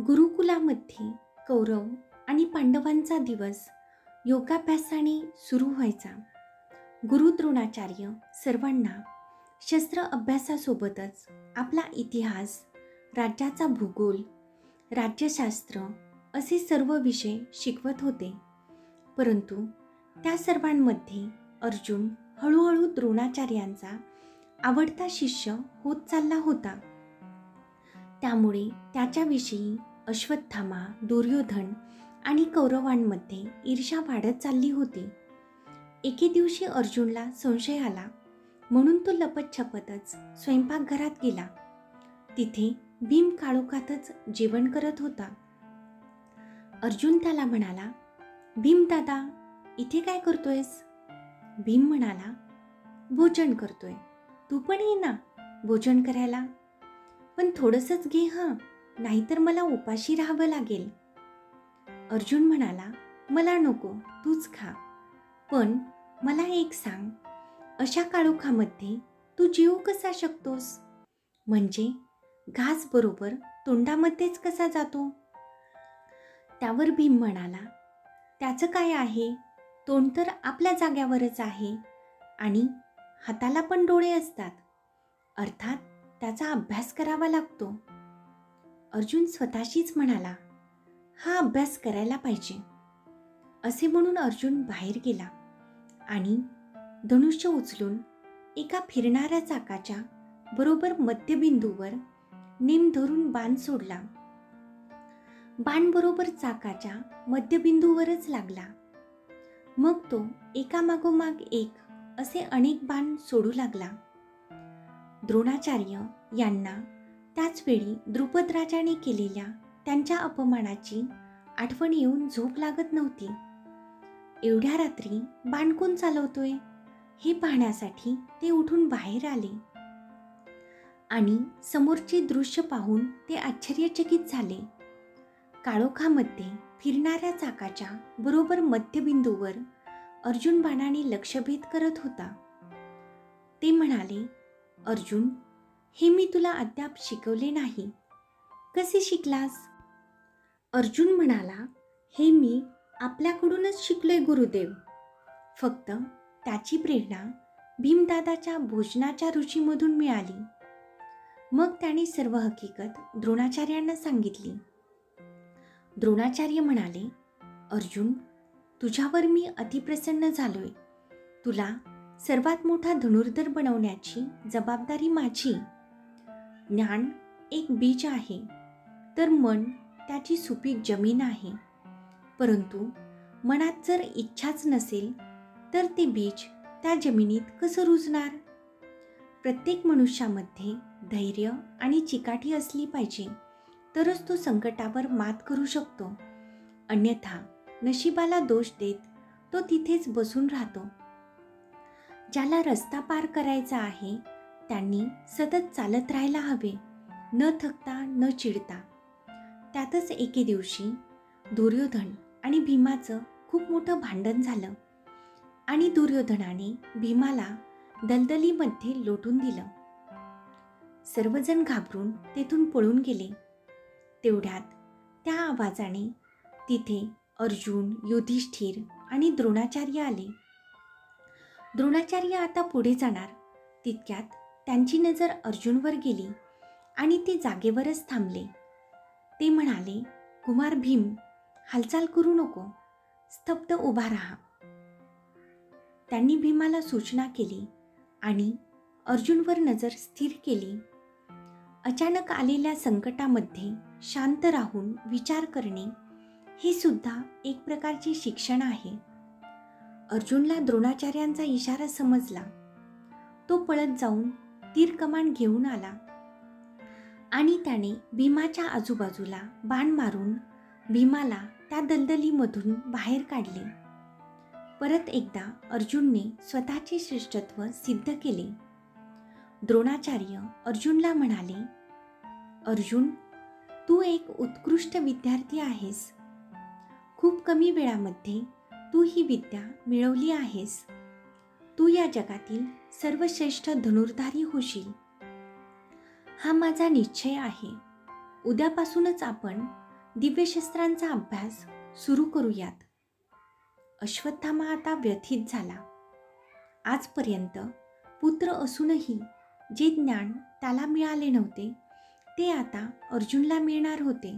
गुरुकुलामध्ये कौरव आणि पांडवांचा दिवस योगाभ्यासाने सुरू व्हायचा. गुरु द्रोणाचार्य सर्वांना शस्त्र अभ्यासासोबतच आपला इतिहास राज्याचा भूगोल राज्यशास्त्र असे सर्व विषय शिकवत होते. परंतु त्या सर्वांमध्ये अर्जुन हळूहळू द्रोणाचार्यांचा आवडता शिष्य होत चालला होता. त्यामुळे त्याच्याविषयी अश्वत्थामा दुर्योधन आणि कौरवांमध्ये ईर्षा वाढत चालली होती. एके दिवशी अर्जुनला संशय आला. म्हणून तो लपत छपतच स्वयंपाकघरात गेला. तिथे भीम काळोखातच जेवण करत होता. अर्जुन त्याला म्हणाला भीम दादा इथे काय करतोयस? भीम म्हणाला भोजन करतोय. तू पण ये ना भोजन करायला. पण थोडंसंच घे हां. नाहीतर मला उपाशी राहावं लागेल. अर्जुन म्हणाला मला नको तूच खा. पण मला एक सांग अशा काळोखामध्ये तू जीव कसा शकतोस? म्हणजे घास बरोबर तोंडामध्येच कसा जातो? त्यावर भीम म्हणाला त्याचं काय आहे? तोंड तर आपल्या जाग्यावरच आहे आणि हाताला पण डोळे असतात. अर्थात त्याचा अभ्यास करावा लागतो. अर्जुन स्वतःशीच म्हणाला हा अभ्यास करायला पाहिजे. असे म्हणून अर्जुन बाहेर गेला आणि धनुष्य उचलून एका फिरणाऱ्या चाकाच्या बरोबर मध्यबिंदूवर नेम धरून बाण सोडला. बाण बरोबर चाकाच्या मध्यबिंदूवरच लागला. मग तो एकामागोमाग एक असे अनेक बाण सोडू लागला. द्रोणाचार्य यांना त्याचवेळी द्रुपद द्रुपदराजाने केलेल्या त्यांच्या अपमानाची आठवण येऊन झोप लागत नव्हती. एवढ्या रात्री बाण कोण चालवतोय? हे पाहण्यासाठी ते उठून बाहेर आले. आणि समोरचे दृश्य पाहून ते आश्चर्यचकित झाले. काळोखामध्ये फिरणाऱ्या चाकाच्या बरोबर मध्यबिंदूवर अर्जुन बाणाने लक्षभेद करत होता. ते म्हणाले अर्जुन हे मी तुला अद्याप शिकवले नाही. कसे शिकलास? अर्जुन म्हणाला हे मी आपल्याकडूनच शिकलोय गुरुदेव. फक्त त्याची प्रेरणा भीमदादाच्या भोजनाच्या रुचीमधून मिळाली. मग त्याने सर्व हकीकत द्रोणाचार्यांना सांगितली. द्रोणाचार्य म्हणाले अर्जुन तुझ्यावर मी अतिप्रसन्न झालोय. तुला सर्वात मोठा धनुर्धर बनवण्याची जबाबदारी माझी. ज्ञान एक बीज आहे. तर मन त्याची सुपीक जमीन आहे. परंतु मनात जर इच्छाच नसेल तर ते बीज त्या जमिनीत कसं रुजणार? प्रत्येक मनुष्यामध्ये धैर्य आणि चिकाटी असली पाहिजे तरच तो संकटावर मात करू शकतो. अन्यथा नशिबाला दोष देत तो तिथेच बसून राहतो. ज्याला रस्ता पार करायचा आहे त्यांनी सतत चालत राहायला हवे. न थकता न चिडता. त्यातच एके दिवशी दुर्योधन आणि भीमाचं खूप मोठं भांडण झालं. आणि दुर्योधनाने भीमाला दलदलीमध्ये लोटून दिलं. सर्वजण घाबरून तेथून पळून गेले. तेवढ्यात त्या आवाजाने तिथे अर्जुन युधिष्ठिर आणि द्रोणाचार्य आले. द्रोणाचार्य आता पुढे जाणार. तितक्यात त्यांची नजर अर्जुनवर गेली आणि ते जागेवरच थांबले. ते म्हणाले कुमार भीम हालचाल करू नको स्तब्ध उभा राहा. त्यांनी भीमाला सूचना केली आणि अर्जुनवर नजर स्थिर केली. अचानक आलेल्या संकटामध्ये शांत राहून विचार करणे हे सुद्धा एक प्रकारचे शिक्षण आहे. अर्जुनला द्रोणाचार्यांचा इशारा समजला. तो पळत जाऊन तीर कमान घेऊन आला. आणि त्याने भीमाच्या आजूबाजूला बाण मारून भीमाला त्या दलदलीमधून बाहेर काढले. परत एकदा अर्जुनने स्वतःचे श्रेष्ठत्व सिद्ध केले. द्रोणाचार्य अर्जुनला म्हणाले अर्जुन तू एक उत्कृष्ट विद्यार्थी आहेस. खूप कमी वेळामध्ये तू ही विद्या मिळवली आहेस. तू या जगातील सर्वश्रेष्ठ धनुर्धारी होशील. हा माझा निश्चय आहे. उद्यापासूनच आपण दिव्यशस्त्रांचा अभ्यास सुरू करूयात. अश्वत्थामा आता व्यथित झाला. आजपर्यंत पुत्र असूनही जे ज्ञान त्याला मिळाले नव्हते ते आता अर्जुनला मिळणार होते.